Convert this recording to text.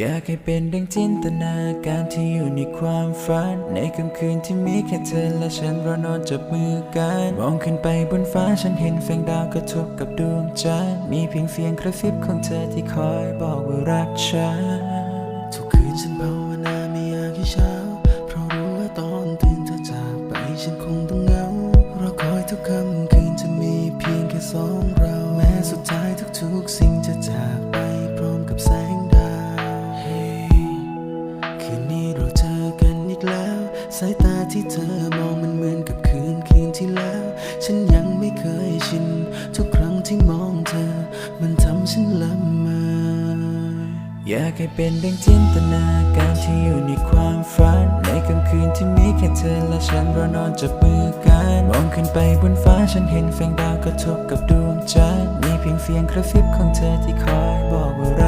อยากให้เป็นดังจินตนาการที่อยู่ในความฝัน ในค่ำคืนที่มีแค่เธอและฉันเรานอนจับมือกัน มองขึ้นไปบนฟ้าฉันเห็นแสงดาวกระทบกับดวงจันทร์มีเพียงเสียงกระซิบของเธอที่คอยบอกว่ารักฉัน ทุกคืนฉันภาวนาไม่อยากให้เช้า เพราะรู้ว่าตอนตื่นเธอจากไปฉันคงต้องเหงาเรอคอยทุกค่ำคืนจะมีเพียงแค่สองเราแม้สุดท้ายทุกๆ สิ่งจะจากไป นนี้เราเจอกันอีกแล้ว สายตาที่เธอมองมันเหมือนกับคืนคืนที่แล้ว ฉันยังไม่เคยชิน ทุกครั้งที่มองเธอ มันทำฉันละเมออยากให้เป็นดังจินตนาการที่อยู่ในความฝัน ในค่ำคืนที่มีแค่เธอและฉันเรานอนจับมือกัน มองขึ้นไปบนฟ้าฉันเห็นแสงดาวกระทบกับดวงจันทร์มีเพียงเสียงกระซิบของเธอที่คอยบอกว่า